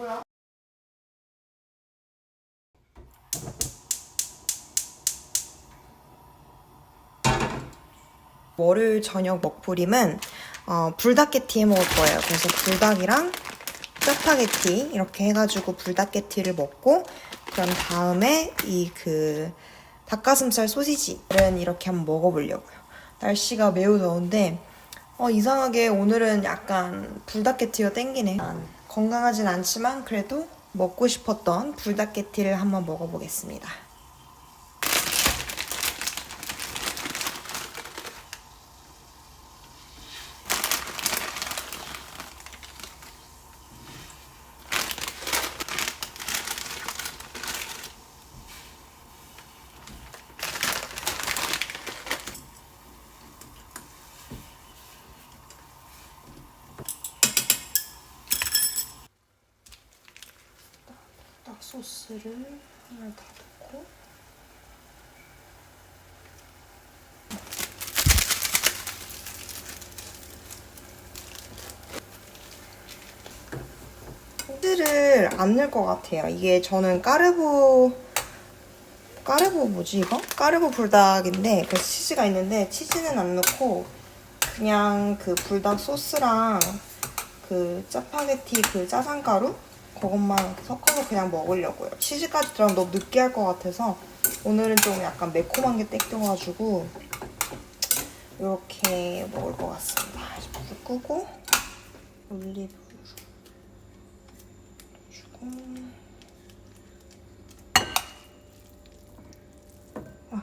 뭐야? 월요일 저녁 먹부림은 어, 불닭게티 해 먹을 거예요. 그래서 불닭이랑 짜파게티 이렇게 해가지고 불닭게티를 먹고 그런 다음에 이 그 닭가슴살 소시지는 이렇게 한번 먹어보려고요. 날씨가 매우 더운데 어, 이상하게 오늘은 약간 불닭게티가 땡기네. 건강하진 않지만 그래도 먹고 싶었던 불닭게티를 한번 먹어보겠습니다. 소스를 하나 다 넣고 소스를 안 넣을 것 같아요. 이게 저는 까르보 까르보 뭐지 이거? 까르보 불닭인데 그 치즈가 있는데 치즈는 안 넣고 그냥 그 불닭 소스랑 그 짜파게티 그 짜장가루 이렇게 섞어서 그냥 먹으려고요. 치즈까지 들어가면 너무 느끼할 것 같아서 오늘은 좀 약간 매콤한 게 땡겨가지고 이렇게 먹을 것 같습니다. 불 끄고 올리브 주고 와.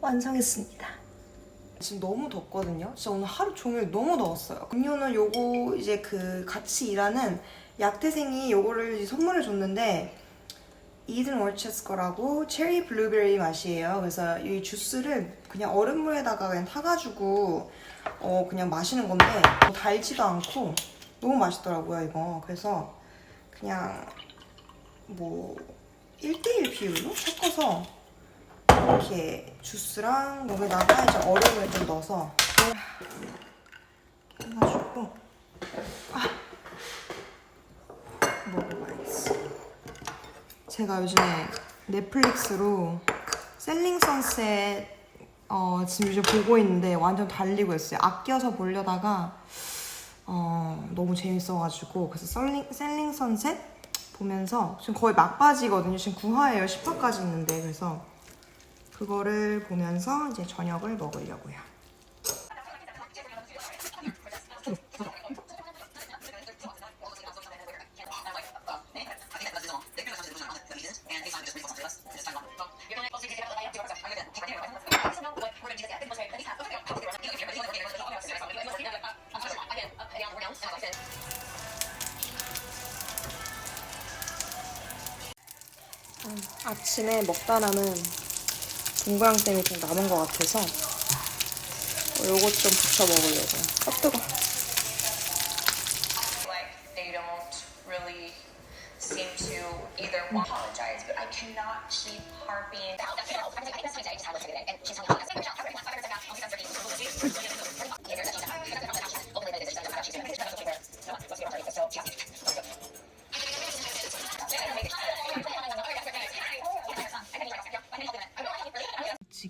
완성했습니다. 지금 너무 덥거든요. 진짜 오늘 하루 종일 너무 더웠어요. 음료는 요거 이제 그 같이 일하는 약태생이 요거를 선물해 줬는데 이든 월체스 거라고 체리 블루베리 맛이에요. 그래서 이 주스를 그냥 얼음물에다가 그냥 타가지고 어 그냥 마시는 건데 뭐 달지도 않고 너무 맛있더라고요 이거. 그래서 그냥 뭐 1대1 비율로 섞어서 이렇게 주스랑 여기다가 이제 얼음을 좀 넣어서 해가지고 아, 먹어봐야겠어. 제가 요즘에 넷플릭스로 셀링 선셋 어, 지금 요즘 보고 있는데 완전 달리고 있어요. 아껴서 보려다가 어, 너무 재밌어가지고 그래서 셀링, 셀링 선셋 보면서 지금 거의 막바지거든요. 지금 9화예요. 10화까지 있는데 그래서 그거를 보면서 이제 저녁을 먹으려고요. 아침에 먹다 남은 동그랑땡이 좀 남은 것 같아서 어, 요것 좀 부쳐 먹으려고요. 아 뜨거.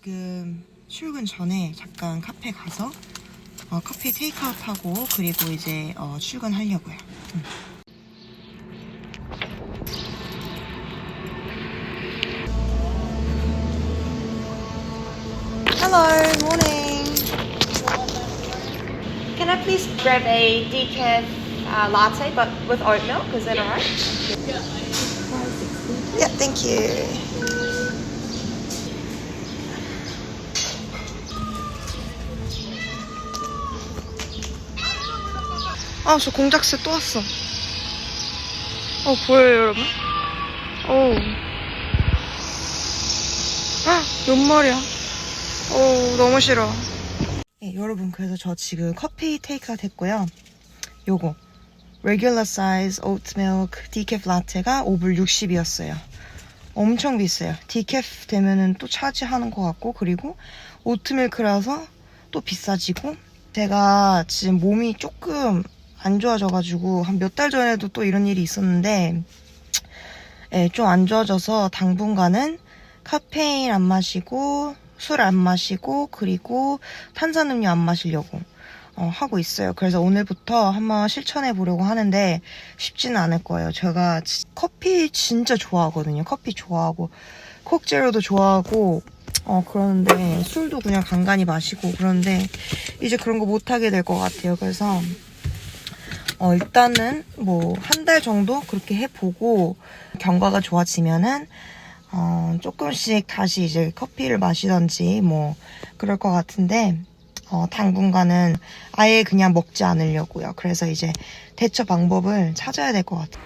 지금 출근 전에 잠깐 카페 가서 어, 커피 테이크아웃 하고 그리고 이제 어, 출근하려고요. 음. Hello, morning. Can I please grab a decaf uh, latte, but with oat milk? Is that alright? Yeah, thank you. 아, 저 공작새 또 왔어. 어, 보여요, 여러분? 어우. 아, 몇 마리야. 어우, 너무 싫어. 네, 여러분, 그래서 저 지금 커피 테이크가 됐고요. 요거. regular size oat milk decaf 라테가 5불 60이었어요. 엄청 비싸요. 디캐프 되면은 또 차지하는 것 같고, 그리고 오트밀크라서 또 비싸지고, 제가 지금 몸이 조금 안 좋아져가지고 한 몇 달 전에도 또 이런 일이 있었는데 예, 좀 안 좋아져서 당분간은 카페인 안 마시고 술 안 마시고 그리고 탄산음료 안 마시려고 어, 하고 있어요. 그래서 오늘부터 한번 실천해 보려고 하는데 쉽지는 않을 거예요. 제가 지- 커피 진짜 좋아하거든요. 커피 좋아하고 콕제로도 좋아하고 어 그러는데 술도 그냥 간간히 마시고 그런데 이제 그런 거 못 하게 될 것 같아요. 그래서 어 일단은 뭐 한 달 정도 그렇게 해보고 경과가 좋아지면은 어 조금씩 다시 이제 커피를 마시던지 뭐 그럴 것 같은데 어 당분간은 아예 그냥 먹지 않으려고요. 그래서 이제 대처 방법을 찾아야 될 것 같아요.